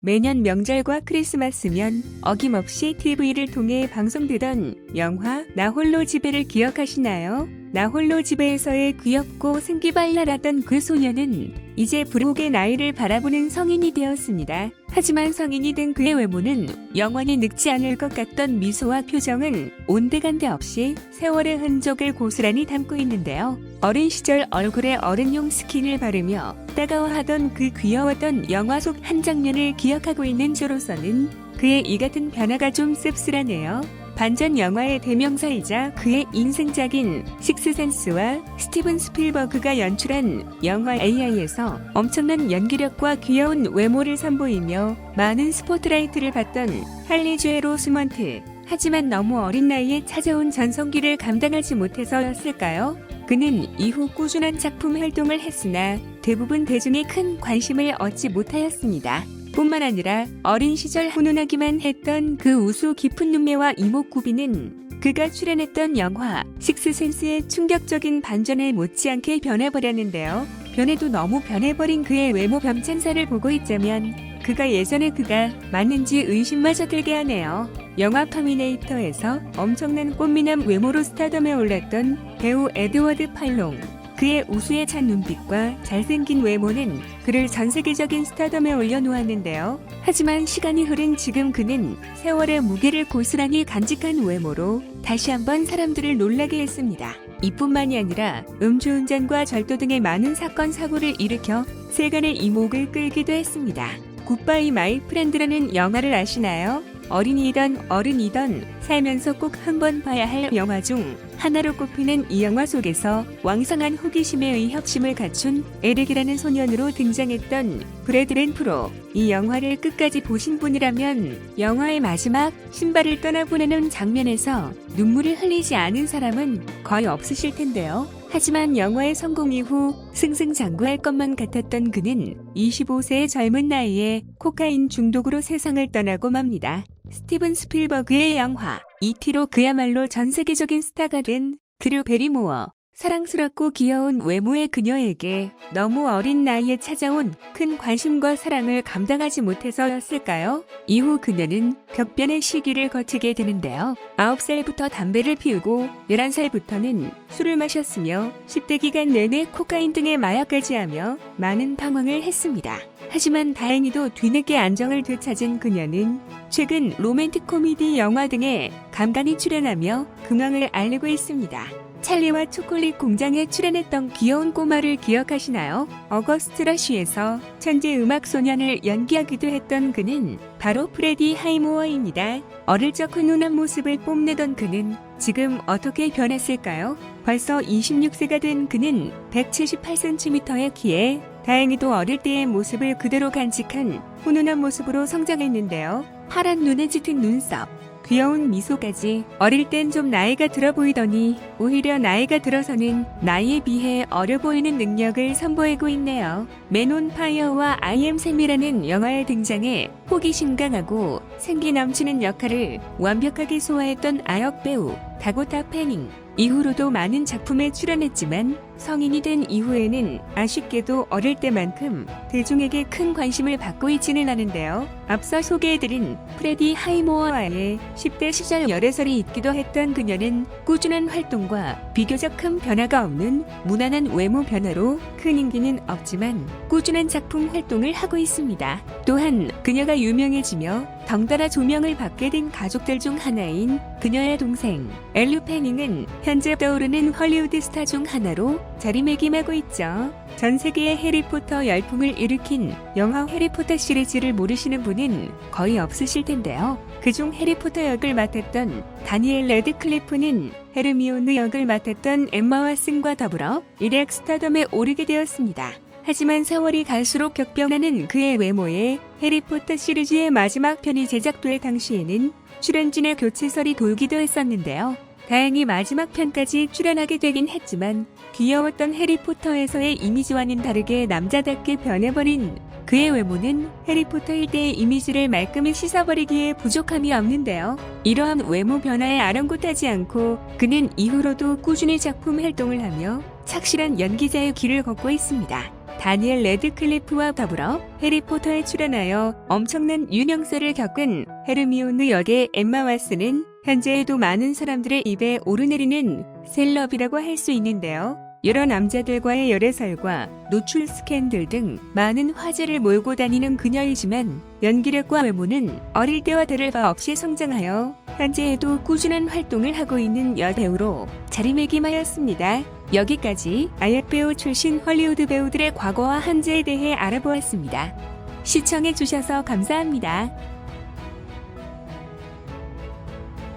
매년 명절과 크리스마스면 어김없이 TV를 통해 방송되던 영화 나 홀로 집에를 기억하시나요? 나 홀로 집에에서의 귀엽고 생기발랄하던 그 소녀는 이제 부록의 나이를 바라보는 성인이 되었습니다. 하지만 성인이 된 그의 외모는 영원히 늙지 않을 것 같던 미소와 표정은 온데간데 없이 세월의 흔적을 고스란히 담고 있는데요. 어린 시절 얼굴에 어른용 스킨을 바르며 따가워하던 그 귀여웠던 영화 속 한 장면을 기억하고 있는 저로서는 그의 이 같은 변화가 좀 씁쓸하네요. 반전 영화의 대명사이자 그의 인생작인 식스센스와 스티븐 스필버그가 연출한 영화 AI에서 엄청난 연기력과 귀여운 외모를 선보이며 많은 스포트라이트를 받던 할리 주의 로스먼트. 하지만 너무 어린 나이에 찾아온 전성기를 감당하지 못해서였을까요? 그는 이후 꾸준한 작품 활동을 했으나 대부분 대중의 큰 관심을 얻지 못하였습니다. 뿐만 아니라 어린 시절 훈훈하기만 했던 그 우수 깊은 눈매와 이목구비는 그가 출연했던 영화 식스센스의 충격적인 반전에 못지않게 변해버렸는데요. 변해도 너무 변해버린 그의 외모 변천사를 보고 있자면 그가 예전에 그가 맞는지 의심마저 들게 하네요. 영화 터미네이터에서 엄청난 꽃미남 외모로 스타덤에 올랐던 배우 에드워드 팔롱. 그의 우수에 찬 눈빛과 잘생긴 외모는 그를 전 세계적인 스타덤에 올려놓았는데요. 하지만 시간이 흐른 지금 그는 세월의 무게를 고스란히 간직한 외모로 다시 한번 사람들을 놀라게 했습니다. 이뿐만이 아니라 음주운전과 절도 등의 많은 사건 사고를 일으켜 세간의 이목을 끌기도 했습니다. 굿바이 마이 프렌드라는 영화를 아시나요? 어린이든 어른이든 살면서 꼭 한 번 봐야 할 영화 중 하나로 꼽히는 이 영화 속에서 왕성한 호기심에 의해 혁심을 갖춘 에릭이라는 소년으로 등장했던 브래드 렌프로. 이 영화를 끝까지 보신 분이라면 영화의 마지막 신발을 떠나보내는 장면에서 눈물을 흘리지 않은 사람은 거의 없으실 텐데요. 하지만 영화의 성공 이후 승승장구할 것만 같았던 그는 25세의 젊은 나이에 코카인 중독으로 세상을 떠나고 맙니다. 스티븐 스필버그의 영화 이티로 그야말로 전 세계적인 스타가 된 드류 베리모어 사랑스럽고 귀여운 외모의 그녀에게 너무 어린 나이에 찾아온 큰 관심과 사랑을 감당하지 못해서였을까요? 이후 그녀는 격변의 시기를 거치게 되는데요. 9살부터 담배를 피우고 11살부터는 술을 마셨으며 10대 기간 내내 코카인 등의 마약까지 하며 많은 방황을 했습니다. 하지만 다행히도 뒤늦게 안정을 되찾은 그녀는 최근 로맨틱 코미디 영화 등에 간간히 출연하며 근황을 알리고 있습니다. 찰리와 초콜릿 공장에 출연했던 귀여운 꼬마를 기억하시나요? 어거스트 러쉬에서 천재 음악 소년을 연기하기도 했던 그는 바로 프레디 하이모어입니다. 어릴 적 훈훈한 모습을 뽐내던 그는 지금 어떻게 변했을까요? 벌써 26세가 된 그는 178cm의 키에 다행히도 어릴 때의 모습을 그대로 간직한 훈훈한 모습으로 성장했는데요. 파란 눈에 짙은 눈썹, 귀여운 미소까지 어릴 땐 좀 나이가 들어 보이더니 오히려 나이가 들어서는 나이에 비해 어려 보이는 능력을 선보이고 있네요. 맨온 파이어와 아이엠 샘이라는 영화에 등장해 호기심 강하고 생기 넘치는 역할을 완벽하게 소화했던 아역 배우 다고타 패닝. 이후로도 많은 작품에 출연했지만 성인이 된 이후에는 아쉽게도 어릴 때만큼 대중에게 큰 관심을 받고 있지는 않은데요. 앞서 소개해드린 프레디 하이모어와의 10대 시절 열애설이 있기도 했던 그녀는 꾸준한 활동과 비교적 큰 변화가 없는 무난한 외모 변화로 큰 인기는 없지만 꾸준한 작품 활동을 하고 있습니다. 또한 그녀가 유명해지며 덩달아 조명을 받게 된 가족들 중 하나인 그녀의 동생 엘류 패닝은 현재 떠오르는 헐리우드 스타 중 하나로 자리매김하고 있죠. 전 세계의 해리포터 열풍을 일으킨 영화 해리포터 시리즈를 모르시는 분은 거의 없으실 텐데요. 그중 해리포터 역을 맡았던 다니엘 레드클리프는 헤르미온느 역을 맡았던 엠마 왓슨과 더불어 일약 스타덤에 오르게 되었습니다. 하지만 세월이 갈수록 격변하는 그의 외모에 해리포터 시리즈의 마지막 편이 제작될 당시에는 출연진의 교체설이 돌기도 했었는데요. 다행히 마지막 편까지 출연하게 되긴 했지만 귀여웠던 해리포터에서의 이미지와는 다르게 남자답게 변해버린 그의 외모는 해리포터 1대의 이미지를 말끔히 씻어버리기에 부족함이 없는데요. 이러한 외모 변화에 아랑곳하지 않고 그는 이후로도 꾸준히 작품 활동을 하며 착실한 연기자의 길을 걷고 있습니다. 다니엘 레드클리프와 더불어 해리포터에 출연하여 엄청난 유명세를 겪은 헤르미온느 역의 엠마 왓슨은 현재에도 많은 사람들의 입에 오르내리는 셀럽이라고 할 수 있는데요. 여러 남자들과의 열애설과 노출 스캔들 등 많은 화제를 몰고 다니는 그녀이지만 연기력과 외모는 어릴 때와 다를 바 없이 성장하여 현재에도 꾸준한 활동을 하고 있는 여배우로 자리매김하였습니다. 여기까지 아역 배우 출신 헐리우드 배우들의 과거와 현재에 대해 알아보았습니다. 시청해주셔서 감사합니다.